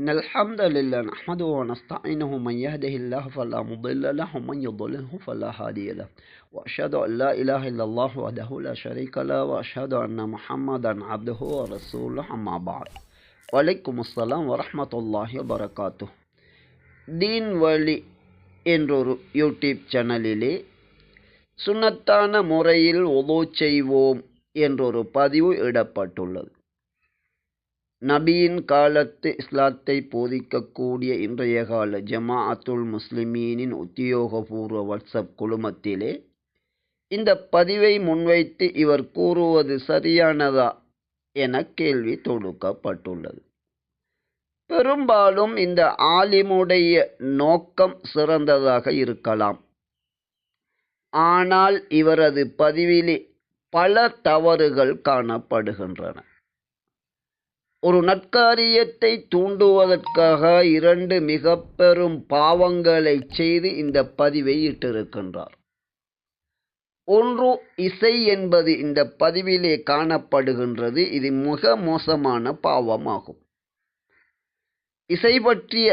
إن الحمد لله نحمده ونستعينه من يهده الله فلا مضل له ومن يضلله فلا هادي له. وأشهد أن لا إله إلا الله وحده لا شريك له وأشهد أن محمدا عبده ورسوله أما بعد. وعليكم السلام ورحمة الله وبركاته. دين ولي என்றொரு யூடியூப் சேனலிலே சுண்ணத்தான முறையில் உதவு செய்வோம் என்றொரு பதிவு இடப்பட்டுள்ளது நபியின் காலத்து இஸ்லாத்தை போதிக்கக்கூடிய இன்றைய கால ஜமாஅத்துல் முஸ்லிமீனின் உத்தியோகபூர்வ வாட்ஸ்அப் குழுமத்திலே இந்த பதிவை முன்வைத்து இவர் கூறுவது சரியானதா என கேள்வி தொடுக்கப்பட்டுள்ளது. பெரும்பாலும் இந்த ஆலிமுடைய நோக்கம் சிறந்ததாக இருக்கலாம். ஆனால் இவரது பதிவிலே பல தவறுகள் காணப்படுகின்றன. ஒரு நற்காரியத்தை தூண்டுவதற்காக இரண்டு மிக பெரும் பாவங்களை செய்து இந்த பதிவை இட்டிருக்கின்றார். ஒன்று இசை என்பது இந்த பதிவிலே காணப்படுகின்றது. இது மிக மோசமான பாவமாகும். இசை பற்றிய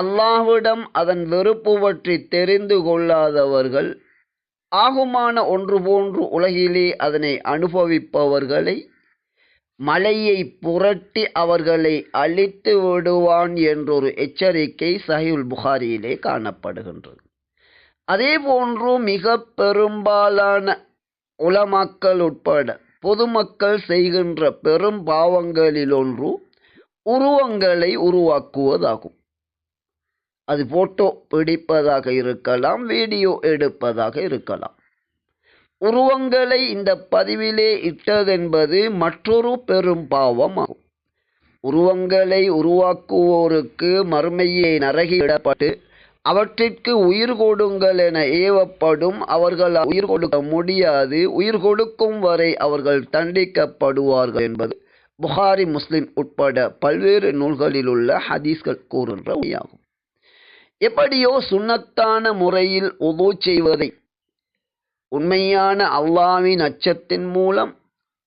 அல்லாஹ்விடம் அதன் வெறுப்பு பற்றி தெரிந்து கொள்ளாதவர்கள் ஆகுமான ஒன்று போன்று உலகிலே அதனை அனுபவிப்பவர்களை மலையை புரட்டி அவர்களை அழித்து விடுவான் என்றொரு எச்சரிக்கை சஹியுல் புகாரியிலே காணப்படுகின்றது. அதே போன்று மிக பெரும்பாலான உலமாக்கள் உட்பட பொதுமக்கள் செய்கின்ற பெரும் பாவங்களில் ஒன்று உருவங்களை உருவாக்குவதாகும். அது போட்டோ பிடிப்பதாக இருக்கலாம் வீடியோ எடுப்பதாக இருக்கலாம். உருவங்களை இந்த பதிவிலே இட்டதென்பது மற்றொரு பெரும் பாவம் ஆகும் உருவங்களை உருவாக்குவோருக்கு மறுமையை நரகிடப்பட்டு அவற்றிற்கு உயிர் கொடுங்கள் என ஏவப்படும் அவர்கள் உயிர் கொடுக்க முடியாது. உயிர் கொடுக்கும் வரை அவர்கள் தண்டிக்கப்படுவார்கள் என்பது புகாரி முஸ்லிம் உட்பட பல்வேறு நூல்களில் உள்ள ஹதீஸ்கள் கூறுகின்ற உரையாகும் எப்படியோ சுண்ணத்தான முறையில் உதவு செய்வதை உண்மையான அல்லாவின் அச்சத்தின் மூலம்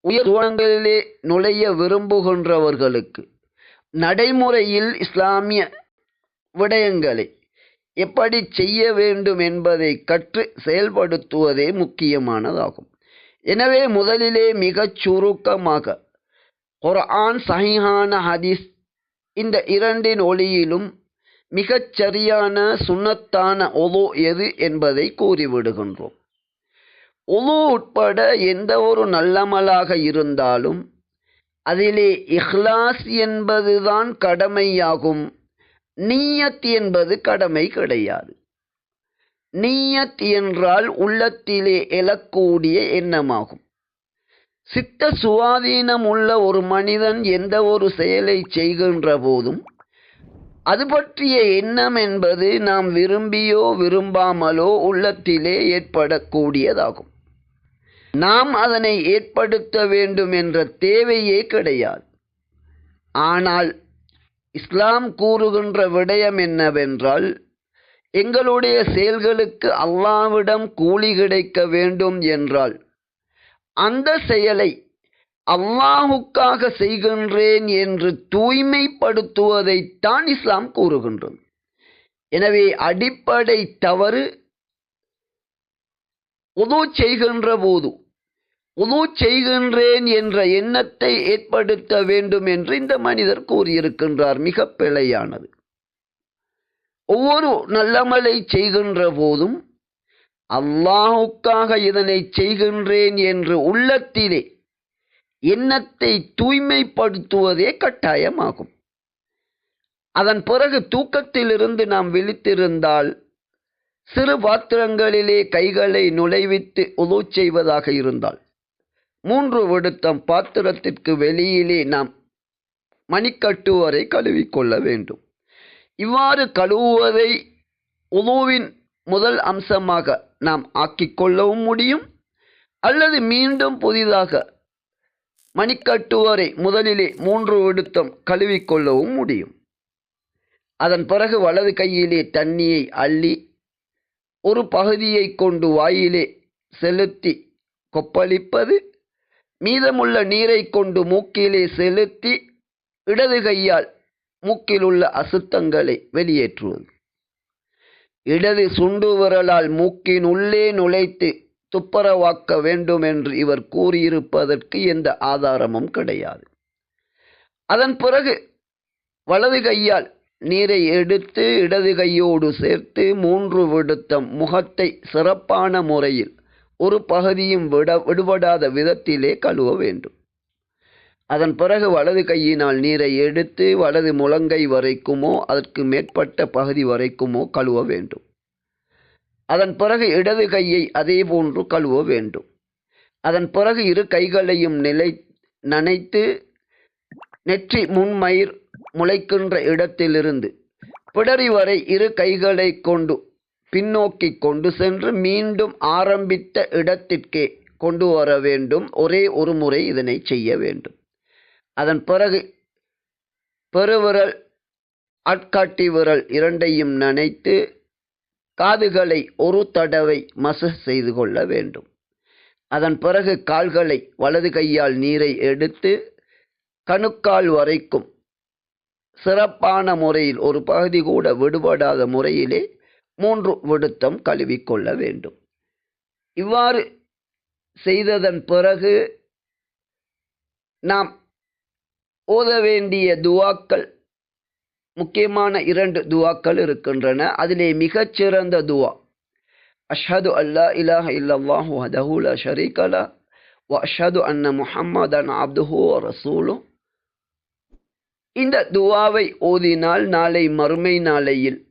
உயர் சுவனங்களிலே நுழைய விரும்புகின்றவர்களுக்கு நடைமுறையில் இஸ்லாமிய விடயங்களை எப்படி செய்ய வேண்டும் என்பதை கற்று செயல்படுத்துவதே முக்கியமானதாகும். எனவே முதலிலே மிகச் சுருக்கமாக குர்ஆன் சஹிஹான ஹதீஸ் இந்த இரண்டின் ஒளியிலும் மிகச் சரியான சுண்ணத்தான ஒலோ எது என்பதை கூறிவிடுகின்றோம். ஒலு உட்பட எந்த ஒரு நல்லமலாக இருந்தாலும் அதிலே இஹ்லாஸ் என்பதுதான் கடமையாகும். நீயத் என்பது கடமை கிடையாது. நீயத் என்றால் உள்ளத்திலே எழக்கூடிய எண்ணமாகும். சித்த சுவாதீனம் உள்ள ஒரு மனிதன் எந்த ஒரு செயலை செய்கின்ற போதும் அது பற்றிய எண்ணம் என்பது நாம் விரும்பியோ விரும்பாமலோ உள்ளத்திலே ஏற்படக்கூடியதாகும். நாம் அதனை ஏற்படுத்த வேண்டும் என்ற தேவையே கிடையாது. ஆனால் இஸ்லாம் கூறுகின்ற விடயம் என்னவென்றால் எங்களுடைய செயல்களுக்கு அல்லாவிடம் கூலி கிடைக்க வேண்டும் என்றால் அந்த செயலை அல்லாஹுக்காக செய்கின்றேன் என்று தூய்மைப்படுத்துவதைத்தான் இஸ்லாம் கூறுகின்றது. எனவே அடிப்படை தவறு உதவு செய்கின்ற போது உது செய்கின்றேன் என்ற எண்ணத்தை ஏற்படுத்த வேண்டும் என்று இந்த மனிதர் கூறியிருக்கின்றார். மிக பிழையானது. ஒவ்வொரு நல்லமலை செய்கின்ற போதும் அல்லாஹுக்காக இதனை செய்கின்றேன் என்று உள்ளத்திலே எண்ணத்தை தூய்மைப்படுத்துவதே கட்டாயமாகும். அதன் பிறகு தூக்கத்திலிருந்து நாம் விழித்திருந்தால் சிறு பாத்திரங்களிலே கைகளை நுழைவித்து உதவு செய்வதாக இருந்தால் மூன்று விடுத்தம் பாத்திரத்திற்கு வெளியிலே நாம் மணிக்கட்டுவரை கழுவிக்கொள்ள வேண்டும். இவ்வாறு கழுவுவதை உணவின் முதல் அம்சமாக நாம் ஆக்கிக்கொள்ளவும் முடியும். அல்லது மீண்டும் புதிதாக மணிக்கட்டுவரை முதலிலே மூன்று விடுத்தம் கழுவிக்கொள்ளவும் முடியும். அதன் பிறகு வலது கையிலே தண்ணியை அள்ளி ஒரு பகுதியை கொண்டு வாயிலே செலுத்தி கொப்பளிப்பது மீதமுள்ள நீரை கொண்டு மூக்கிலே செலுத்தி இடது கையால் மூக்கில் உள்ள அசுத்தங்களை வெளியேற்றுவது இடது சுண்டு விரலால் மூக்கின் உள்ளே நுழைத்து துப்புரவாக்க வேண்டும் என்று இவர் கூறியிருப்பதற்கு எந்த ஆதாரமும் கிடையாது. அதன் பிறகு வலது கையால் நீரை எடுத்து இடது கையோடு சேர்த்து மூன்று விடுத்தம் முகத்தை சிறப்பான முறையில் ஒரு பகுதியும் விட விடுபடாத விதத்திலே கழுவ வேண்டும். அதன் பிறகு வலது கையினால் நீரை எடுத்து வலது முழங்கை வரைக்குமோ அதற்கு மேற்பட்ட பகுதி வரைக்குமோ கழுவ வேண்டும். அதன் பிறகு இடது கையை அதே போன்று கழுவ வேண்டும். அதன் பிறகு இரு கைகளையும் நிலை நனைத்து நெற்றி முன்மயிர் முளைக்கின்ற இடத்திலிருந்து பிடரி வரை இரு கைகளை கொண்டு பின்னோக்கி கொண்டு சென்று மீண்டும் ஆரம்பித்த இடத்திற்கே கொண்டு வர வேண்டும். ஒரே ஒரு முறை இதனை செய்ய வேண்டும். அதன் பிறகு பெருவிரல் ஆட்காட்டி விரல் இரண்டையும் நனைத்து காதுகளை ஒரு தடவை மச செய்து கொள்ள வேண்டும். அதன் பிறகு கால்களை வலது கையால் நீரை எடுத்து கணுக்கால் வரைக்கும் சிறப்பான முறையில் ஒரு பகுதி கூட விடுபடாத முறையிலே மூன்று விடுத்தம் கழுவிக்கொள்ள வேண்டும். இவ்வாறு செய்ததன் பிறகு நாம் ஓத வேண்டிய துவாக்கள் முக்கியமான இரண்டு துவாக்கள் இருக்கின்றன. அதிலே மிகச்சிறந்த துவா அஷது அல்லா இலாஹ இல்லல்லாஹு வஹதஹு லா ஷரீக வ அன்ன முஹம்மதன் அப்துஹு ரசூலும் இந்த துவாவை ஓதினால் நாளை மறுமை நாளையில்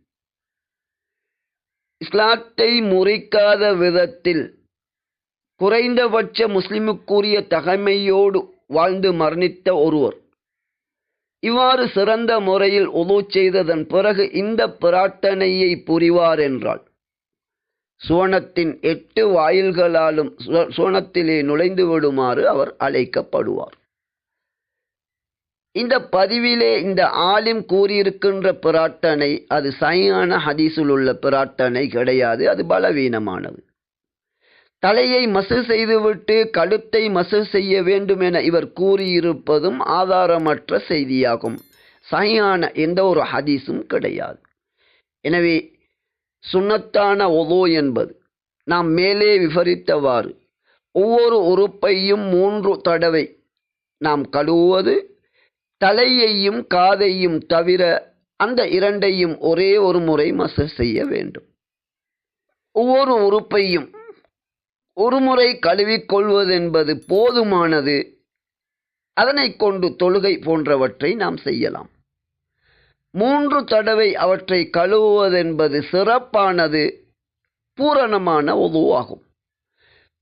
இஸ்லாத்தை முறிக்காத விதத்தில் குறைந்தபட்ச முஸ்லிமுக்குரிய தகைமையோடு வாழ்ந்து மரணித்த ஒருவர். இவ்வாறு சிறந்த முறையில் உதவு செய்ததன் பிறகு இந்த பிரார்த்தனையை புரிவார் என்றால் சுவனத்தின் எட்டு வாயில்களாலும் சுவனத்திலே நுழைந்து விடுமாறு அவர் அழைக்கப்படுவார். இந்த பதிவிலே இந்த ஆலிம் கூறியிருக்கின்ற பிரார்த்தனை அது சயான ஹதீஸில் உள்ள பிரார்த்தனை கிடையாது அது பலவீனமானது. தலையை மசு செய்துவிட்டு கழுத்தை மசு செய்ய வேண்டும் என இவர் கூறியிருப்பதும் ஆதாரமற்ற செய்தியாகும். சையான எந்த ஒரு ஹதீஸும் கிடையாது. எனவே சுண்ணத்தான ஒதோ என்பது நாம் மேலே விவரித்தவாறு ஒவ்வொரு உறுப்பையும் மூன்று தடவை நாம் கழுவுவது தலையையும் காதையும் தவிர அந்த இரண்டையும் ஒரே ஒரு முறை மச செய்ய வேண்டும். ஒவ்வொரு உறுப்பையும் ஒரு முறை கழுவிக்கொள்வதென்பது போதுமானது. அதனை கொண்டு தொழுகை போன்றவற்றை நாம் செய்யலாம். மூன்று தடவை அவற்றை கழுவுவதென்பது சிறப்பானது பூரணமான உதுவாகும்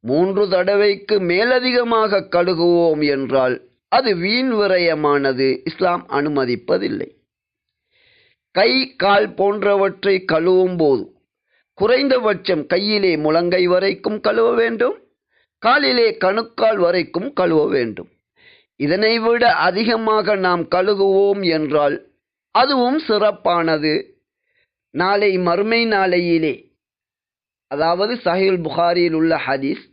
மூன்று தடவைக்கு மேலதிகமாக கழுகுவோம் என்றால் அது வீண் விரயமானது. இஸ்லாம் அனுமதிப்பதில்லை. கை கால் போன்றவற்றை கழுவும் போது குறைந்தபட்சம் கையிலே முழங்கை வரைக்கும் கழுவ வேண்டும். காலிலே கணுக்கால் வரைக்கும் கழுவ வேண்டும். இதனை விட அதிகமாக நாம் கழுகுவோம் என்றால் அதுவும் சிறப்பானது. நாளை மறுமை நாளையிலே அதாவது சஹில் புகாரியில் உள்ள ஹதீஸ்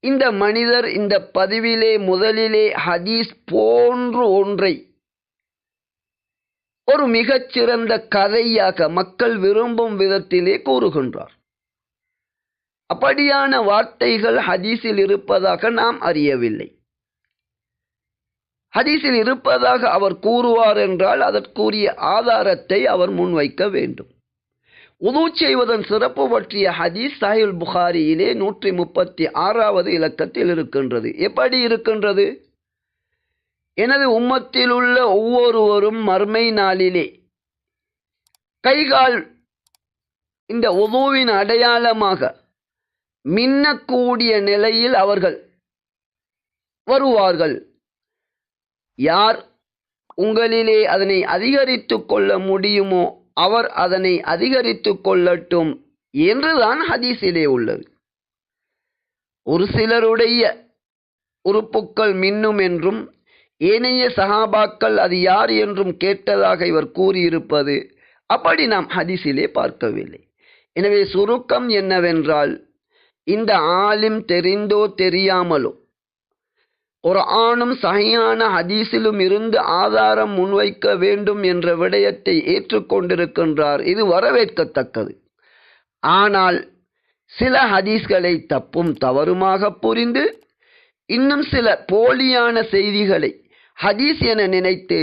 இந்த மனிதர் இந்த பதிவிலே முதலிலே ஹதீஸ் போன்று ஒன்றை. ஒரு மிகச்சிறந்த கதையாக மக்கள் விரும்பும் விதத்திலே கூறுகின்றார். அப்படியான வார்த்தைகள் ஹதீஸில் இருப்பதாக நாம் அறியவில்லை. ஹதீஸில் இருப்பதாக அவர் கூறுவார் என்றால் அதற்குரிய ஆதாரத்தை அவர் முன்வைக்க வேண்டும். உது செய்வதன் சிறப்பு பற்றிய ஹதீஸ் சாஹில் புகாரியிலே நூற்றி முப்பத்தி ஆறாவது இலக்கத்தில் இருக்கின்றது. எப்படி இருக்கின்றது? எனது உம்மத்தில் உள்ள ஒவ்வொருவரும் மர்மை நாளிலே கைகால் இந்த உதுவின் அடையாளமாக மின்னக்கூடிய நிலையில் அவர்கள் வருவார்கள். யார் உங்களிலே அதனை அதிகரித்து கொள்ள முடியுமோ அவர் அதனை அதிகரித்து கொள்ளட்டும் என்றுதான் ஹதீஸிலே உள்ளது. ஒரு சிலருடைய உறுப்புக்கள் மின்னும் என்றும் ஏனைய சகாபாக்கள் அது யார் என்றும் கேட்டதாக இவர் கூறியிருப்பது அப்படி நாம் ஹதீஸிலே பார்க்கவில்லை. எனவே சுருக்கம் என்னவென்றால் இந்த ஆலிம் தெரிந்தோ தெரியாமலோ குர்ஆனும் சகையான ஹதீஸிலும் இருந்து ஆதாரம் முன்வைக்க வேண்டும் என்ற விடயத்தை ஏற்றுக்கொண்டிருக்கின்றார். இது வரவேற்கத்தக்கது. ஆனால் சில ஹதீஸ்களை தப்பும் தவறுமாக புரிந்து இன்னும் சில போலியான செய்திகளை ஹதீஸ் என நினைத்து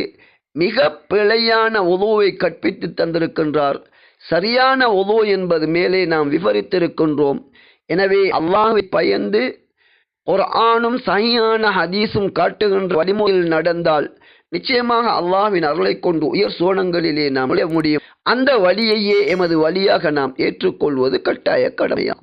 மிக பிழையான உதவை கற்பித்து தந்திருக்கின்றார். சரியான உதவு என்பது மேலே நாம் விவரித்திருக்கின்றோம். எனவே அல்லாஹை பயந்து குர்ஆனும் சஹீஹான ஹதீஸும் காட்டுகின்ற வழிமுறையில் நடந்தால் நிச்சயமாக அல்லாவின் அருளை கொண்டு உயர் சோனங்களிலே நாம் முடியும். அந்த வழியையே எமது வழியாக நாம் ஏற்றுக்கொள்வது கட்டாய கடமையாம்